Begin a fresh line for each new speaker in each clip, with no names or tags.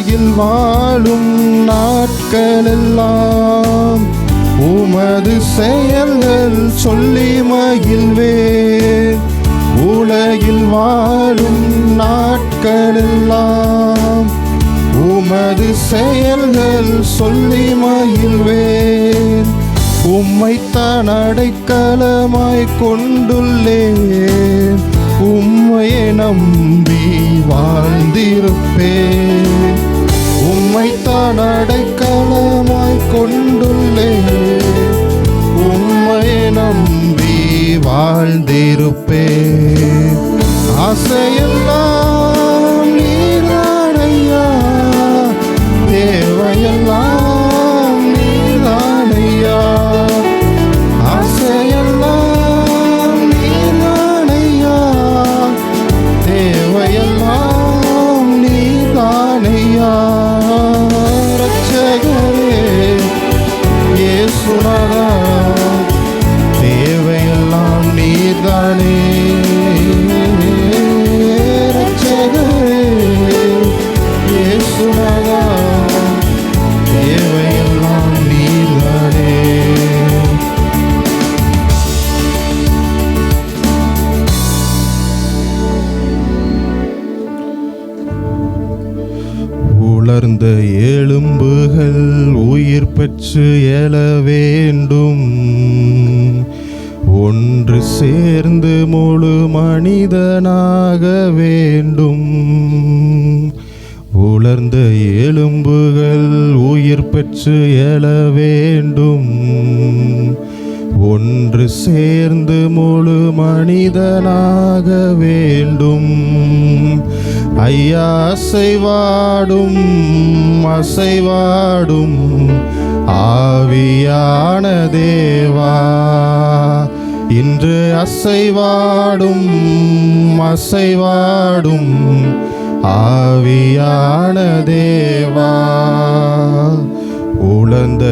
உலகில் வாழும் நாட்களெல்லாம் உமது செயல்கள் சொல்லி மகிழ்வேன். உலகில் வாழும் நாட்களெல்லாம் உமது செயல்கள் சொல்லி மகிழ்வேன். உம்மைத்தான் அடைக்கலமாய் கொண்டுள்ளேன். உம்மையை நம்பி வாழ்ந்திருப்பேன். உம்மைத்தான் அடைக்கலமாய் கொண்டுள்ளேன். உம்மையை நம்பி வாழ்ந்திருப்பேன். ஆசையெல்லாம் நீராடையா தேவையெல்லாம் வேண்டும். ஒன்று சேர்ந்து முழு மனிதனாக வேண்டும். ஐயா அசைவாடும் அசைவாடும் ஆவியான தேவா. இன்று அசைவாடும் அசைவாடும் ஆவியான தேவா. உலர்ந்த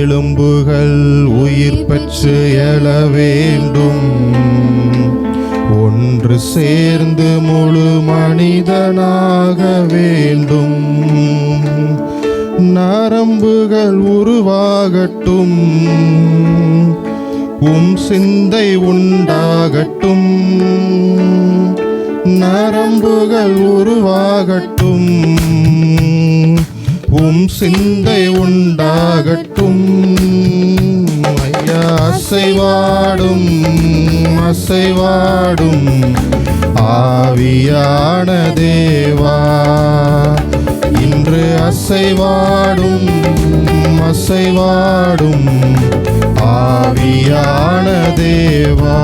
எலும்புகள் உயிர் பெற்று எழ வேண்டும். ஒன்று சேர்ந்து முழு மனிதனாக வேண்டும். நரம்புகள் உருவாகட்டும். உம் சிந்தை உண்டாகட்டும். நரம்புகள் உருவாகட்டும். சிந்தை உண்டாகட்டும். ஐயா அசைவாடும் அசைவாடும் ஆவியான தேவா. இன்று அசைவாடும் அசைவாடும் ஆவியான தேவா.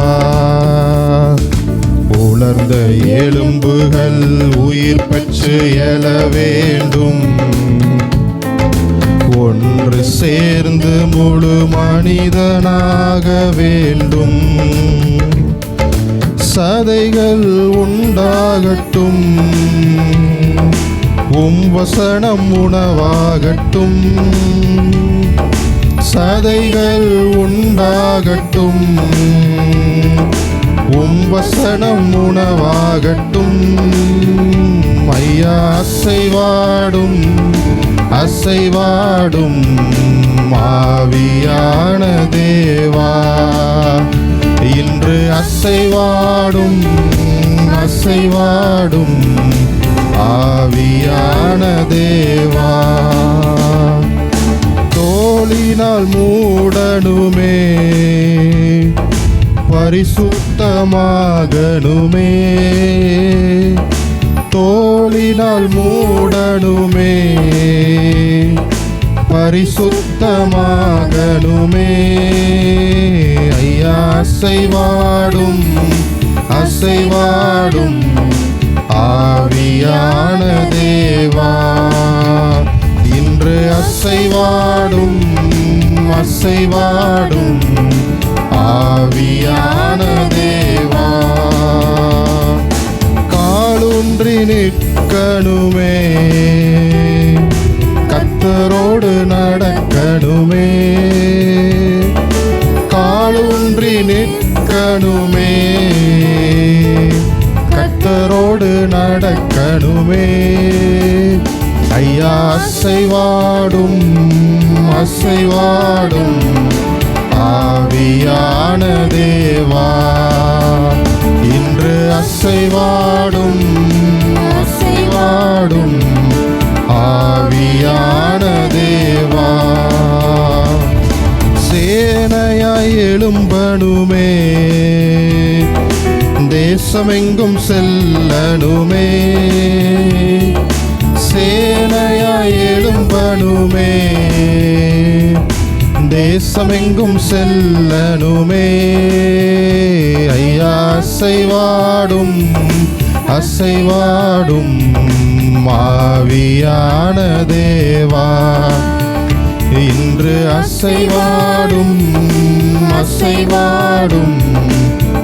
உலர்ந்த எலும்புகள் உயிர் பெற்று எழ வேண்டும். ஒன்று சேர்ந்து முழு மனிதனாக வேண்டும். சதைகள் உண்டாகட்டும். உம் வசனம் உணவாகட்டும். சதைகள் உண்டாகட்டும். உம் வசனம் உணவாகட்டும். ஐயா அசைவாடும் அசைவாடும் மாவியான தேவா. இன்று அசைவாடும் அசைவாடும் ஆவியான தேவா. தோளினால் மூடனுமே பரிசுத்தமாகணுமே. தோளினால் மூடனுமே பரிசுத்தமாகணுமே. ஐயா அசைவாடும் அசைவாடும் ஆவியான தேவா. இன்று அசைவாடும் அசைவாடும் ஆவியான காலூன்றி நிற்கணுமே. கத்தரோடு நடக்கணுமே. காலூன்றி நிற்கணுமே. கத்தரோடு நடக்கணுமே. ஐயா அசைவாடும் அசைவாடும் ஆவியான தேவா. இன்று அசைவாடும். ஆவியான தேவா. சேனையாய் எழும்பணுமே. தேசமெங்கும் செல்லணுமே. சேனையாய் எழும்பணுமே. தேசமெங்கும் செல்லணுமே. ஐயா அசைவாடும் அசைவாடும். ஆவியான தேவா இன்று அசைவாடும் அசைவாடும்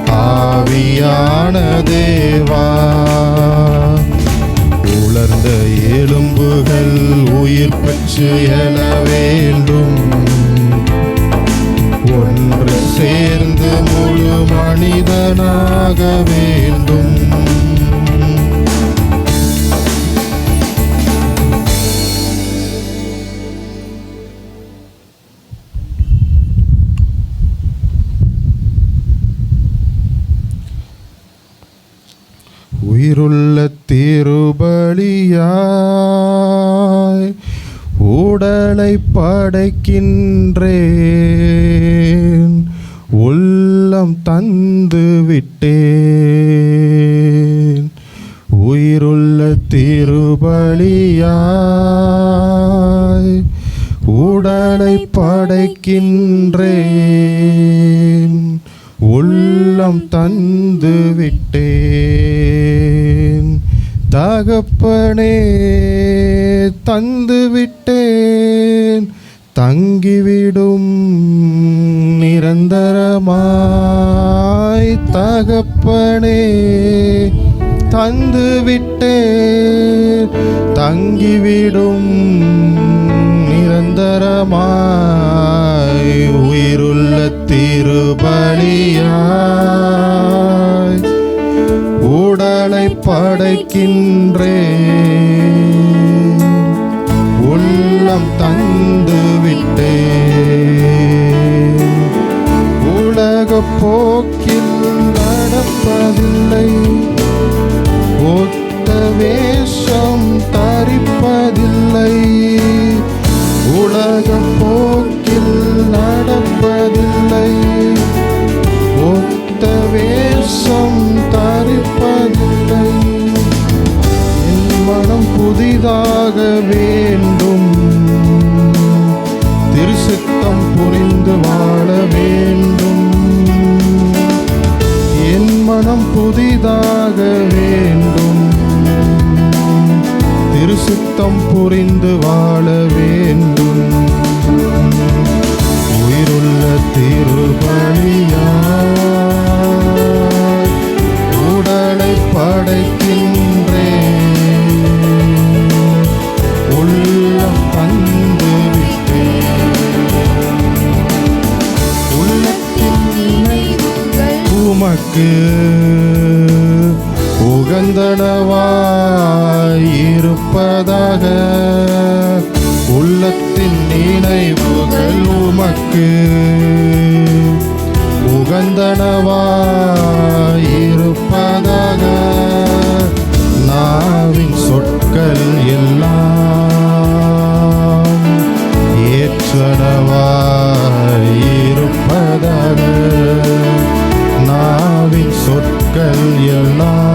ஆவியான தேவா. உலர்ந்த எலும்புகள் உயிர் பெற்று எழ வேண்டும். ஒன்று சேர்ந்து முழு மனிதனாக வேண்டும். உன்னை படைக்கின்றேன். உள்ளம் தந்து விட்டேன். உயிருள்ள திருபலியாய் உடலை படைக்கின்றேன். உள்ளம் தந்து விட்டேன். தகப்பனே தந்து விட்டேன் தங்கிவிடும் நிரந்தரமாய் தகப்பனே தந்து விட்டேன் தங்கிவிடும் நிரந்தரமாய் உயிருள்ள திருபலியாய் உடலை படைக்கின்ற மனம் புதிதாக வேண்டும். திருசுத்தம் புரிந்து வாழ வேண்டும். உயிருள்ள திருபலியா உமக்கு உகந்தனவாயிருப்பதாக உள்ளத்தின் நினைவுகள் உமக்கு உகந்தனவாய் சொற்கள் எல்லாம்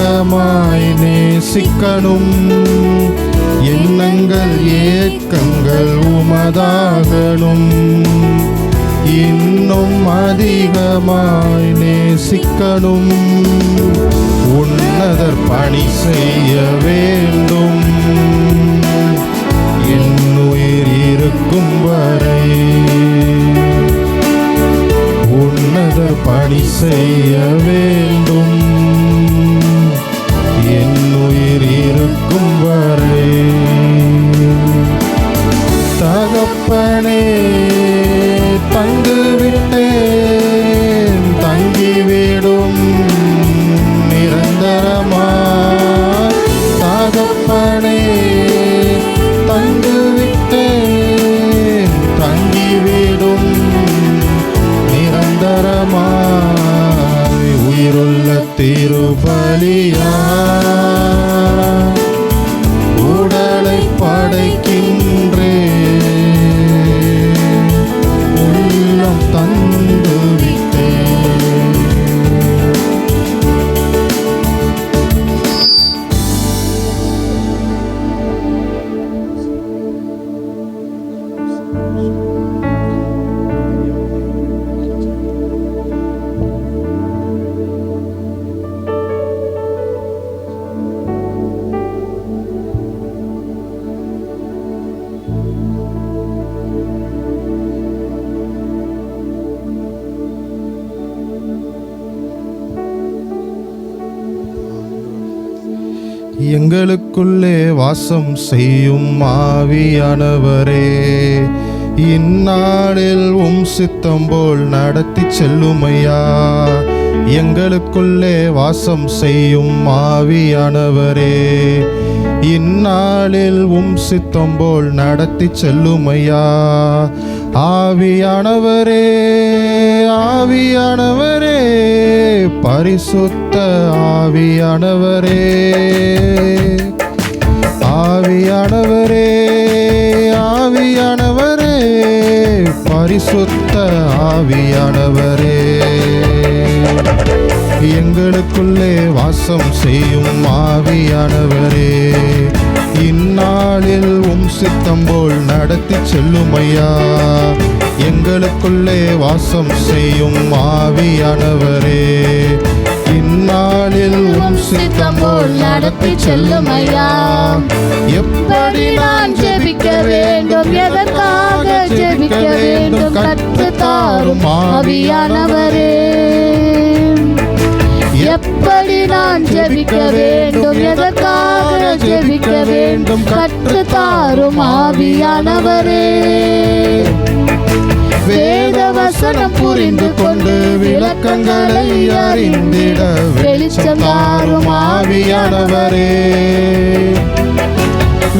அதிகமாய் நேசிக்கணும். எண்ணங்கள் ஏக்கங்கள் உமதாகணும். இன்னும் அதிகமாய் நேசிக்கணும். உன்னதர் பணி செய்ய வேண்டும். என்னுயிர் இருக்கும் வரை உன்னதர் பணி செய்ய வேண்டும். நீர் இருக்கும் வரை. தகப்பனே தங்கு விட்டேன் தங்கிவிடும் நிரந்தரமா. தகப்பனே எங்களுக்குள்ளே வாசம் செய்யும் ஆவியானவரே இந்நாளில் உம் சித்தம் போல் நடத்தி செல்லுமையா? எங்களுக்குள்ளே வாசம் செய்யும் ஆவியானவரே இந்நாளில் உம் சித்தம் போல் நடத்தி செல்லுமையா? ஆவியானவரே ஆவியானவரே பரிசுத்த ஆவியானவரே. ஆவியானவரே ஆவியானவரே பரிசுத்த ஆவியானவரே. எங்களுக்குள்ளே வாசம் செய்யும் ஆவியானவரே. இந்நாளில் உம் சித்தம் போல் நடத்தி செல்லும் ஐயா எங்களுக்குள்ளே வாசம் செய்யும் ஆவியானவரே. இந்நாளில் உம் சித்தம் போல் நடத்தி செல்லும் ஐயா எப்படி நான் ஜெபிக்க வேண்டும்? எதற்காக ஜெபிக்க வேண்டும்? கற்று தாரும் ஆவியானவரே.
எப்படி நான் ஜெபிக்க வேண்டும்? எதற்காக ஜெபிக்க வேண்டும்? கற்று தாரும் ஆவியானவரே.
வேத வசனம் புரிந்து கொண்டு விளக்கங்களை அறிந்திட வெளிச்சம் தாரும் ஆவியானவரே.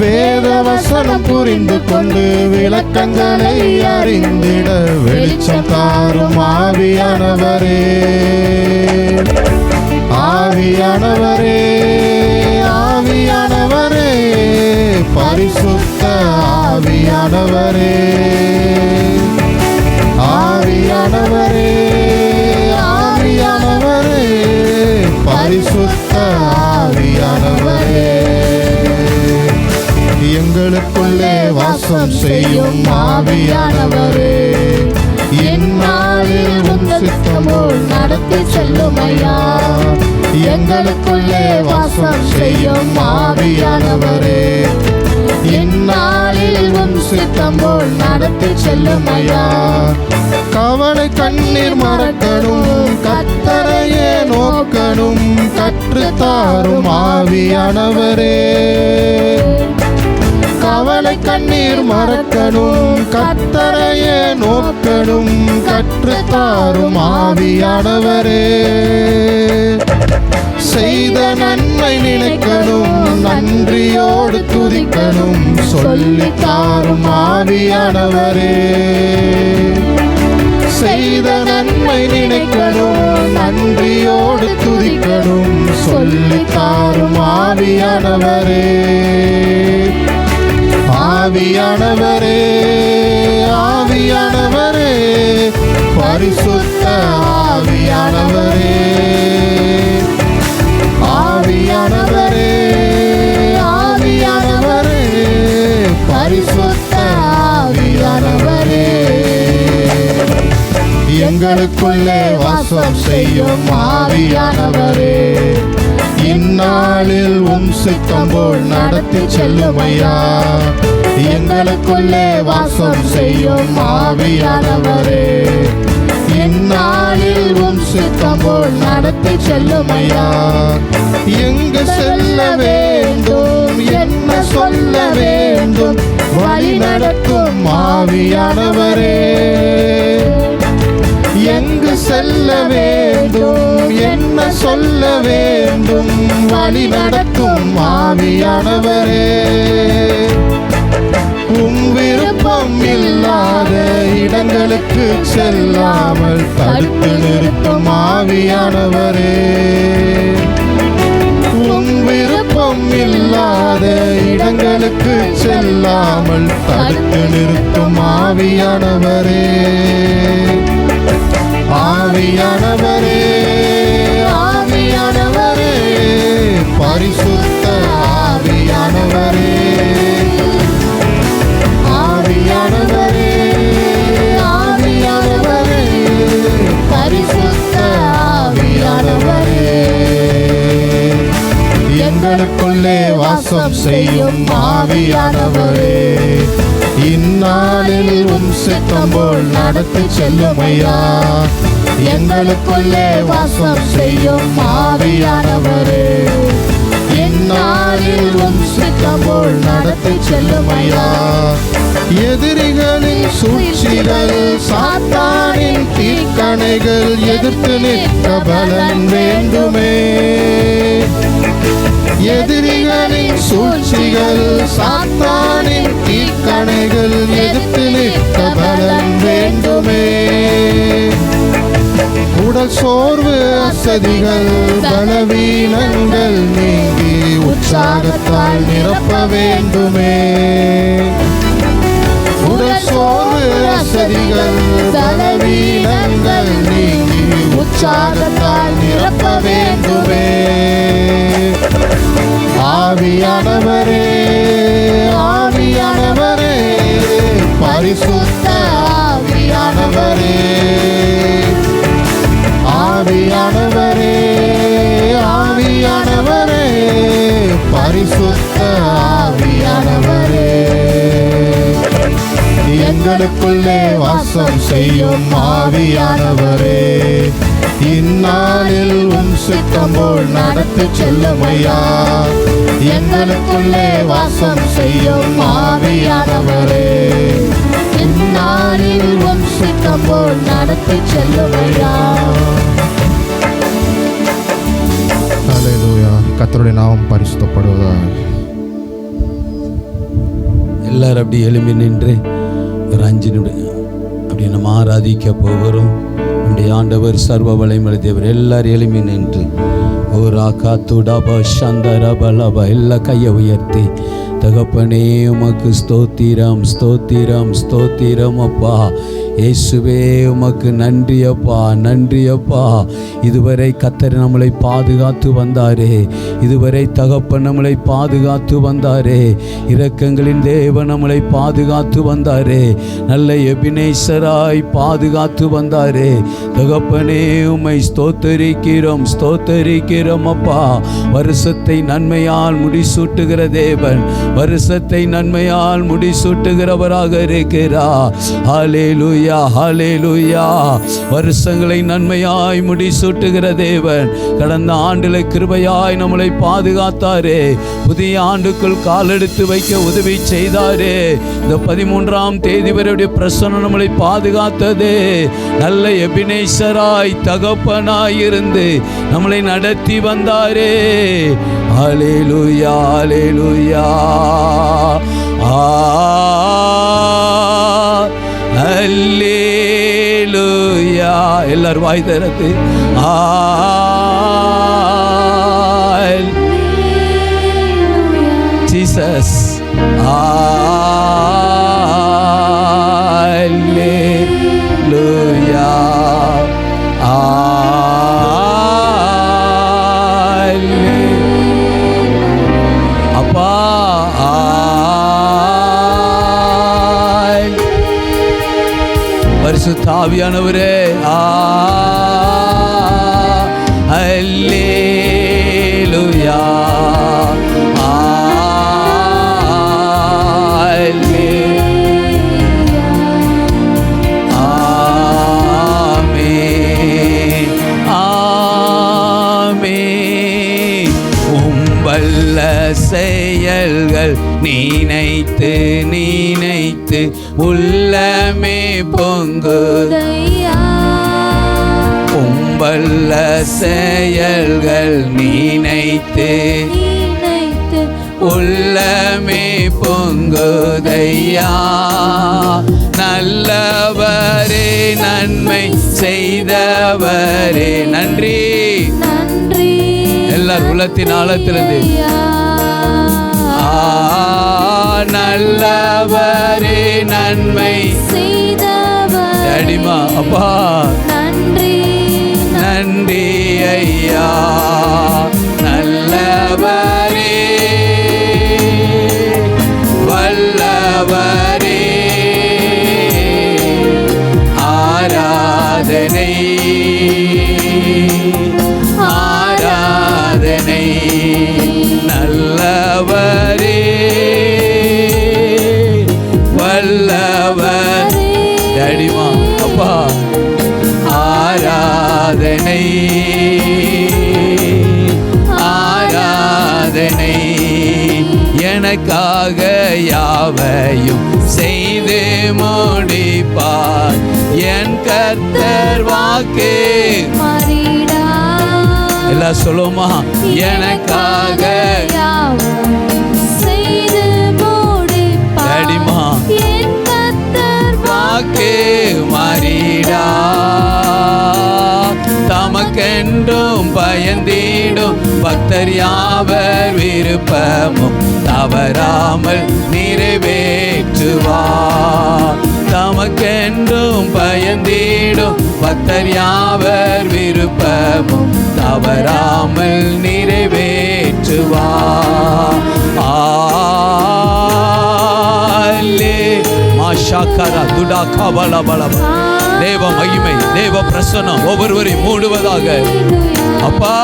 வேத வசனம் புரிந்து கொண்டு விளக்கங்களை அறிந்திட வெளிச்சம் தாரும் ஆவியானவரே. ஆவியானவரே ஆவியானவரே பரிசுத்த ஆவியானவரே. ஆவியானவரே ஆவியானவரே பரிசுத்த ஆவியானவரே. எங்களுக்குள்ளே வாசம் செய்யும் ஆவியானவரே. என் நாளில் உம் சித்தமோ
நடத்தி செல்லும் ஐயா.
எங்களுக்குள்ளே வாசம் செய்யும் ஆவியானவரே. இந்நாளில் உம் சித்தம் போல் நடத்தி செல்லுமையா கவலை கண்ணீர் மறக்கணும் கத்தரையே நோக்கணும் கற்று தாரும் ஆவியானவரே. கவலை கண்ணீர் மறக்கணும் கத்தரையே நோக்கணும் கற்றுத்தாரும் ஆவியானவரே. செய்த நன்மை நினைக்கணும் நன்றியோடு துதிக்கணும். சொல்லி தாரும் ஆவியானவரே. செய்த நன்மை நினைக்கணும் நன்றியோடு துதிக்கணும். சொல்லி தாரும் ஆவியானவரே. ஆவியானவரே ஆவியானவரே. பரிசுத்த ஆவியானவரே. ஆவியானவரே எங்களுக்குள்ளே வாசம் செய்யும் ஆவியானவரே. இந்நாளில் உம் சித்தம் போல் நடத்தி செல்லுமையா. எங்களுக்குள்ளே வாசம் செய்யும் ஆவியானவரே. இந்நாளில் உம் சித்தம் போல் நடத்தி செல்லுமையா. எங்கு செல்ல வேண்டும் என்ன சொல்ல வேண்டும் வழி நடக்கும் ஆவியானவரே. எங்கு செல்ல வேண்டும்? என்ன சொல்ல வேண்டும்? வழி நடத்தும் ஆவியானவரே. உம் விருப்பம் இல்லாத இடங்களுக்கு செல்லாமல் தடுத்து நிறுத்தும் ஆவியானவரே. உம் விருப்பம் இல்லாத இடங்களுக்கு செல்லாமல் தடுத்து நிறுத்தும் ஆவியானவரே. ஆவியானவரே ஆவியானவரே. பரிசுத்த ஆவியானவரே. ஆவியானவரே ஆவியானவரே. பரிசுத்த ஆவியானவரே. எங்களுக்குள்ளே வாசம் செய்யும் ஆவியானவரே. இந்நாளில் உம் சித்தம் போல் நடத்தி செல்லுமையா. எங்களுக்குள்ளே வாசம் செய்யும் ஆவியானவரே. இந்நாளில் உம் சித்தம் போல் நடத்தி செல்லுமையா எதிரிகளின் சூழ்ச்சிகள் சாத்தானின் தீக்கணைகள் எதிர்த்து நிற்க பலன் வேண்டுமே. எதிரிகளின் சூழ்ச்சிகள் சாத்தானின் தீக்கணைகள் எதிர்த்து நிற்க பலன் வேண்டுமே. உடல் சோர்வு அசதிகள் பலவீனங்கள் நீங்கி உற்சாகத்தால் நிரப்ப வேண்டுமே. உடல் சோர்வு அசதிகள் பலவீனங்கள் நீங்கி உற்சாகத்தால் நிரப்ப வேண்டுமே. ஆவியானவரே ஆவியானவரே. எங்களுக்குள்ளே வாசம் செய்யும் ஆவியானவரே. இந்நாளில் உன் சித்தம் போல் நடத்தி செல்லுமையா. எங்களுக்குள்ளே வாசம் செய்யும் ஆவியானவரே. இந்நாளில் உன் சித்தம் போல் நடத்தி செல்லுமையா. கத்தருடைய நாமம் பரிசுத்தப்படுவதாக
எல்லாரும் அப்படி எழும்பி நின்று ஒரு அஞ்சு நிமிடம் அப்படி நம்ம ஆராதிக்க போகிறோம் நம்முடைய ஆண்டவர் சர்வ வலைமலை தேவர் எல்லாரும் எழும்பி நின்று. ஒரு ஆக்கா துடாபா சந்தரப எல்லா கையை உயர்த்தி தகப்பனே உமக்கு ஸ்தோத்திரம் ஸ்தோத்திரம் ஸ்தோத்திரம் அப்பா. இயேசுவே உமக்கு நன்றியப்பா நன்றியப்பா இதுவரை கத்தர் நம்மளை பாதுகாத்து வந்தாரே. இதுவரை தகப்பன் நம்மளை பாதுகாத்து வந்தாரே. இரக்கங்களின் தேவன் நம்மளை பாதுகாத்து வந்தாரே. நல்ல எபினேசராய் பாதுகாத்து வந்தாரே. தகப்பனே உம்மை ஸ்தோத்தரிக்கிறோம் ஸ்தோத்தரிக்கிறோம் அப்பா. வருஷத்தை நன்மையால் முடிசூட்டுகிற தேவன் வருஷத்தை நன்மையால் முடிசூட்டுகிறவராக இருக்கிறா ஹலேலுயா ஹலேலுயா வருஷங்களை நன்மையாய் முடிசூட்டுகிற தேவன். கடந்த ஆண்டில் கிருபையாய் நம்மளை பாதுகாத்தாரே. புதிய ஆண்டுக்குள் காலெடுத்து வைக்க உதவி செய்தாரே. இந்த பதிமூன்றாம் தேதி வரையுடைய பிரசனம் நம்மளை பாதுகாத்ததே. நல்ல எபினேசராய் தகப்பனாய் இருந்து நம்மளை நடத்தி வந்தாரே. அலேலுயா அலேலுயா ஆ. அல்லேலூயா எல்லாரும் வாய் திறந்து ஆ ஜீசஸ் அல்லேலூயா ஆவியானவரே. அல்லேலுயா. செயல்கள் நினைத்து நினைத்து உள்ள செயல்கள் நினைத்து உள்ளமே பொங்குதையா? நல்லவரே நன்மை செய்தவரே நன்றி.
நன்றி.
எல்லார் உள்ளத்தின் ஆழத்திலிருந்து. ஆ, நல்லவரே நன்மை
செய்தவர்.
அடிமா அப்பா.
நன்றி.
நன்றி ஐயா. நல்லவரே. வல்லவரே. ஆராதனை. ஆராதனை ஆராதனை. எனக்காக யாவையும் செய்து முடிப்பார். என் கர்த்தர் வாக்கு. எல்லாம் சொல்லுமா எனக்காக.
கர்த்தர்
வாக்கு மாறிடா. என்றும் பயந்திடும். பக்தர் யாவர் விருப்பமும் தவறாமல் நிறைவேற்றுவார். தமக்கென்றும் பயந்திடும். பக்தர் யாவர் விருப்பமும் தவறாமல் நிறைவேற்றுவார். ஆ ஆலே மாஷாக்கரா துடா கபல பலப தேவ மகிமை தேவ பிரசன்னம் ஒவ்வொருவரையும் மூடுவதாக அப்பா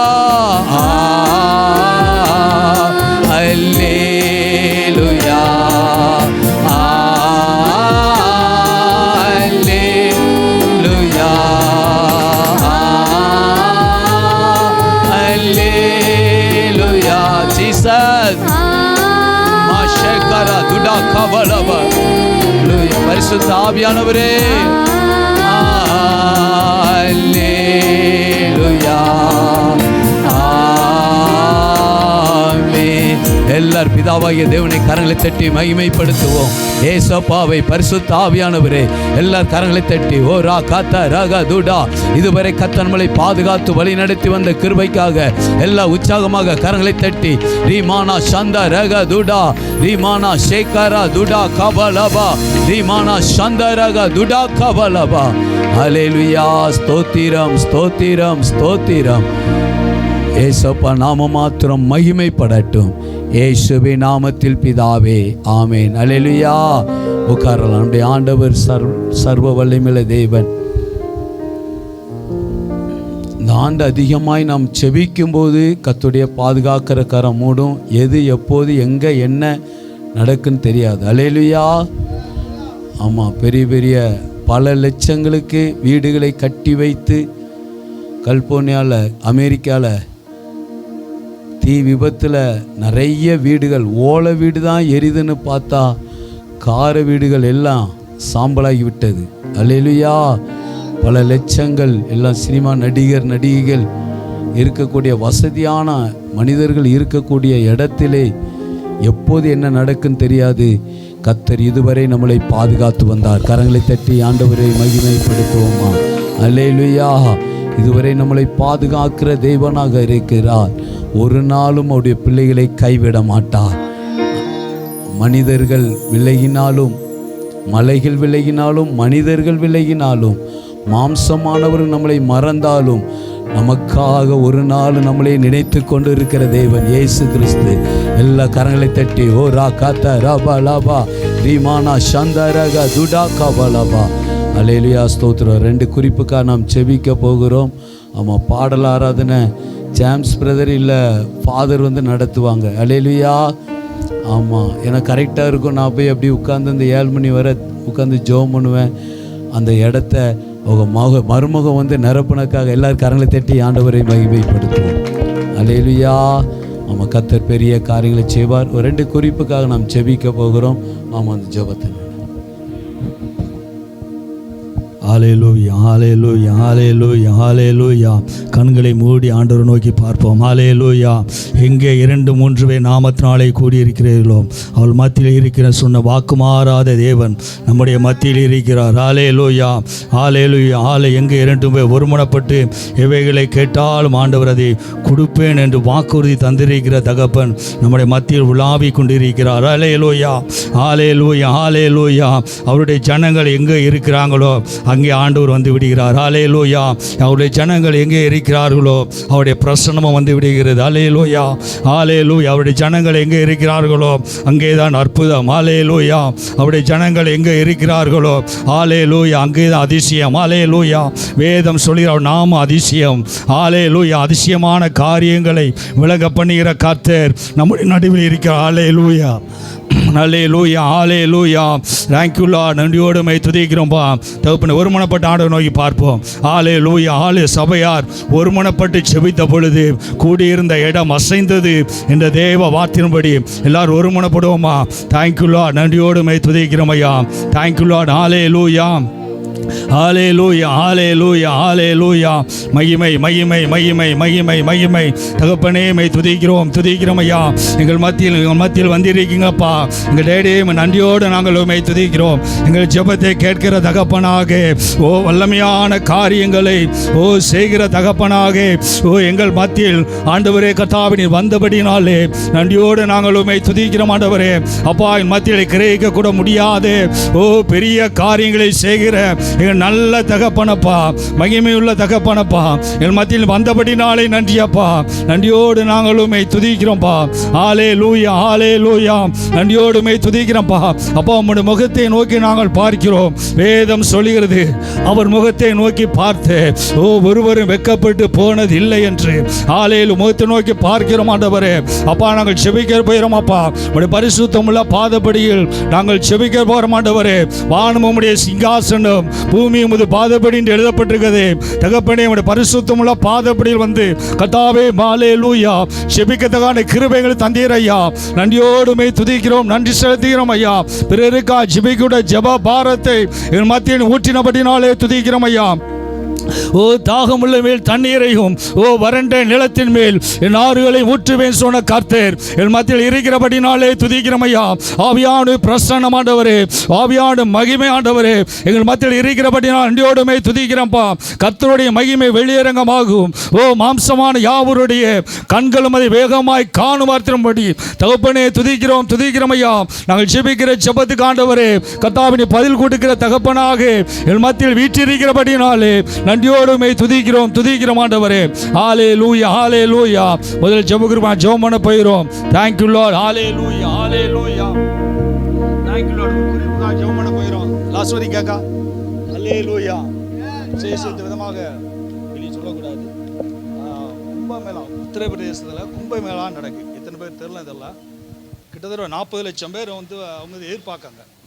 பரிசுத்த ஆவியானவரே எல்லார் பிதாவாகிய தேவனை கரங்களை தட்டி மகிமைப்படுத்துவோம். ஏசப்பாவை பரிசுத்த ஆவியானவரே எல்லார் கரங்களை தட்டி ஓ ரா காத்தா ரக தூடா இதுவரை கத்தன்மலை பாதுகாத்து வழி நடத்தி வந்த கிருபைக்காக எல்லா உற்சாகமாக கரங்களை தட்டி ரீமானா சந்தா ரகா துடா ரீமானா ஷேகாரா துடா கபலபா ரீமானா சந்த ரக துடா கபலபா அலேலுயா ஸ்தோத்திரம் ஸ்தோத்திரம் ஸ்தோத்திரம். ஏசப்பா நாம மாத்திரம் மகிமைப்படட்டும். ஏசுபி நாமத்தில் பிதாவே ஆமேன். அலையிலுயா உட்காரலாம். நம்முடைய ஆண்டவர் சர்வ சர்வ வல்லிமில தேவன். இந்த ஆண்டு அதிகமாய் நாம் செபிக்கும் போது கத்துடைய பாதுகாக்கிற கரம் மூடும். எது எப்போது எங்கே என்ன நடக்குன்னு தெரியாது. அலையிலுயா ஆமாம் பெரிய பெரிய பல லட்சங்களுக்கு வீடுகளை கட்டி வைத்து கல்போர்னியாவில் அமெரிக்காவில் தீ விபத்தில் நிறைய வீடுகள் ஓலை வீடு தான் எரிதுன்னு பார்த்தா கார வீடுகள் எல்லாம் சாம்பலாகி விட்டது அல்லேலுயா! பல லட்சங்கள் எல்லாம் சினிமா நடிகர் நடிகைகள் இருக்கக்கூடிய வசதியான மனிதர்கள் இருக்கக்கூடிய இடத்திலே எப்போது என்ன நடக்குன்னு தெரியாது. கத்தர் இதுவரை நம்மளை பாதுகாத்து வந்தார். கரங்களை தட்டி ஆண்டவரை மகிமைப்படுத்துவோமா? அல்லேலுயா! இதுவரை நம்மளை பாதுகாக்கிற தெய்வனாக இருக்கிறார். ஒரு நாளும் அவருடைய பிள்ளைகளை கைவிட மாட்டார் மனிதர்கள் விலகினாலும் மலைகள் விலகினாலும் மனிதர்கள் விலகினாலும் மாம்சமானவர்கள் நம்மளை மறந்தாலும் நமக்காக ஒரு நாள் நம்மளை நினைத்து கொண்டு இருக்கிற தேவன் இயேசு கிறிஸ்து. எல்லா கரங்களை தட்டி ஓ ரா காத்தா ராபா லாபா ரீமானா சந்தரக துடா காபா லாபா அலேலியா ஸ்தோத்திரம். ரெண்டு குறிப்புக்காக நாம் செபிக்க போகிறோம். ஆமாம் பாடல் ஆராதனை. ஜேம்ஸ் பிரதர் இல்லை ஃபாதர் வந்து நடத்துவாங்க. அலேலியா ஆமாம் எனக்கு கரெக்டாக இருக்கும். நான் போய் அப்படி உட்காந்து அந்த ஏழு மணி வரை உட்காந்து ஜோம் பண்ணுவேன். அந்த இடத்த அவங்க மக மருமகம் வந்து நிரப்புனக்காக எல்லாரும் கரங்களை தட்டி ஆண்டவரை மகிமைப்படுத்துவோம். அலேலுயா ஆமாம் கத்தர் பெரிய காரியங்களை செய்வார். ஒரு ரெண்டு குறிப்புக்காக நாம் செபிக்க போகிறோம். ஆமாம் அந்த ஜபத்தை
ஆலேலூயா ஆலேலூயா ஆலேலூயா ஆலேலூயா கண்களை மூடி ஆண்டவர் நோக்கி பார்ப்போம். ஆலேலூயா எங்கே இரண்டு மூன்று பேர் நாமத்தினாலே கூடியிருக்கிறீர்களோ? அவள் மத்தியில் இருக்கிற சொன்ன வாக்கு மாறாத தேவன் நம்முடைய மத்தியில் இருக்கிறார். ஆலேலூயா ஆலேலூயா ஆலை எங்கே இரண்டு பேர் ஒருமனப்பட்டு எவைகளை கேட்டாலும் ஆண்டவர் அதை கொடுப்பேன் என்று வாக்குறுதி தந்திருக்கிற தகப்பன் நம்முடைய மத்தியில் உலாவி கொண்டிருக்கிறார். ஆலேலூயா ஆலேலூயா ஆலேலூயா அவருடைய ஜனங்கள் எங்கே இருக்கிறாங்களோ அங்கே ஆண்டவர் வந்து விடுகிறார். ஆலேலூயா அவருடைய ஜனங்கள் எங்கே இருக்கிறார்களோ அவருடைய பிரசனமும் வந்து விடுகிறது. ஆலேலூயா ஆலேலூயா அவருடைய ஜனங்கள் எங்கே இருக்கிறார்களோ அங்கே தான் அற்புதம். ஆலேலூயா அவருடைய ஜனங்கள் எங்கே இருக்கிறார்களோ ஆலே லூயா அங்கே தான் அதிசயம். ஆலேலூயா வேதம் சொல்கிறார் நாம அதிசயம். ஆலே லூயா அதிசயமான காரியங்களை விலக பண்ணுகிற கர்த்தர் நம்முடைய நடுவில் இருக்கிற ஆலேலூயா நல்லே லூயா ஆலே லூயா தேங்க்யூலா நன்றியோடுமை துதிக்கிறோம்பா. தகுப்பின ஒருமனப்பட்ட ஆண்டவர் நோக்கி பார்ப்போம். ஆலே லூயா ஆலே சபையார் ஒருமனப்பட்டு செபித்த பொழுது கூடியிருந்த இடம் அசைந்தது என்ற தேவ வார்த்தையின்படி எல்லாரும் ஒருமனப்படுவோமா தேங்க்யூலா நன்றியோடுமை துதிக்கிறோம் ஐயா. தேங்க்யூலா ஆலே லூயா ஆலே லூயா ஆலே லூயா ஆலே லூயா மகிமை மகிமை மகிமை மகிமை மகிமை. தகப்பனே மை துதிக்கிறோம் துதிக்கிறோம் ஐயா. எங்கள் மத்தியில் எங்கள் மத்தியில் வந்திருக்கீங்கப்பா. எங்கள் டேடியை நன்றியோடு நாங்கள் உண்மை துதிக்கிறோம். எங்கள் ஜெபத்தை கேட்கிற தகப்பனாக ஓ வல்லமையான காரியங்களை ஓ செய்கிற தகப்பனாக ஓ எங்கள் மத்தியில் ஆண்டவரே கத்தாவினி வந்தபடினாலே நன்றியோடு நாங்கள் உண்மை துதிக்கிறோம் ஆண்டவரே. அப்பா என் மத்தியில் கிரகிக்க கூட முடியாது. ஓ பெரிய காரியங்களை செய்கிற என் நல்ல தகப்பனப்பா மகிமையுள்ள தகப்பனப்பா. என் மத்தியில் வந்தபடி நாளை நன்றியப்பா. நன்றியோடு நாங்களுமே துதிக்கிறோம்ப்பா ஆலே லூயா ஆலே லூயா நன்றியோடுமே துதிக்கிறோம்ப்பா அப்பா உம்முடைய முகத்தை நோக்கி நாங்கள் பார்க்கிறோம். வேதம் சொல்கிறது அவர் முகத்தை நோக்கி பார்த்து ஓ ஒருவரும் வெக்கப்பட்டு போனது இல்லை என்று. ஆலையில் முகத்தை நோக்கி பார்க்கிறோம் ஆண்டவரே. அப்பா நாங்கள் செபிக்க போயிடும் அப்பா. உடைய பரிசுத்தமுள்ள பாதப்படியில் நாங்கள் செபிக்க போகிறோம் ஆண்டவரே. வானம் உம்முடைய சிங்காசனம் பூமி உமது பாதப்படி என்று எழுதப்பட்டிருக்கிறது. தகப்பனே உடைய பரிசுத்தமுள்ள பாதப்படியில் வந்து கத்தாவே மாலே லூயா செபிக்கத்தகான கிருபைகள் தந்தீர் ஐயா. நன்றியோடுமே துதிக்கிறோம் நன்றி செலுத்துகிறோம் ஐயா. பிறருக்கா ஜிபிக்கூட ஜப பாரத்தை என் மத்தியின் ஊற்றினபடினாலே துதிக்கிறோம் ஐயா. ஓ தாகமுள்ள மேல் தண்ணீரையும் ஓ வறண்ட நிலத்தின் மேல் என் ஆறுகளை ஊற்றுவேன் சொன்ன கர்த்தர். என் மத்தியில் இருக்கிறபடினாலே துதிக்கிறோம் ஐயா. ஆவியானு பிரசன்னம் ஆண்டவரே. ஆவியானு மகிமை ஆண்டவரே. எங்கள் மத்தியில் இருக்கிறபடினால் அண்டியோடுமே துதிக்கிறப்பா கர்த்தருடைய மகிமை வெளியரங்கமாகும். ஓ மாம்சமான யாவருடைய கண்களும் அதை வேகமாய் காணும் வார்த்தையும்படி தகப்பனே துதிக்கிறோம் துதிக்கிறமையா நாங்கள் ஜெபிக்கிற ஜெபத்துக்கு ஆண்டவரே கத்தாவினை பதில் கொடுக்கிற தகப்பனாக என் மத்தியில் வீற்றிருக்கிறபடினாலே நன்றியோடுமே துதிக்கிறோம் துதிக்கிறோம் ஆண்டவரே. ஆலே லூயா ஆலே லூயா முதல்ல ஜெபகுருமா ஜெபம் பண்ண போயிடும் தேங்க்யூ லார்ட் ஆலே லூயா ஆலே லூயா தேங்க்யூ லார்ட் குறிப்பா ஜெபம் பண்ண போயிடும் லாஸ்ட் வரி கேக்கா? ஆலே லூயா சேசித்த விதமாக வெளியே சொல்லக்கூடாது கும்பமேளா உத்தரப்பிரதேசத்தில் கும்பமேளா நடக்கு. எத்தனை பேர் தெரியல இதெல்லாம். கிட்டத்தட்ட நாற்பது லட்சம் பேர் வந்து அவங்க எதிர்பார்க்காங்க.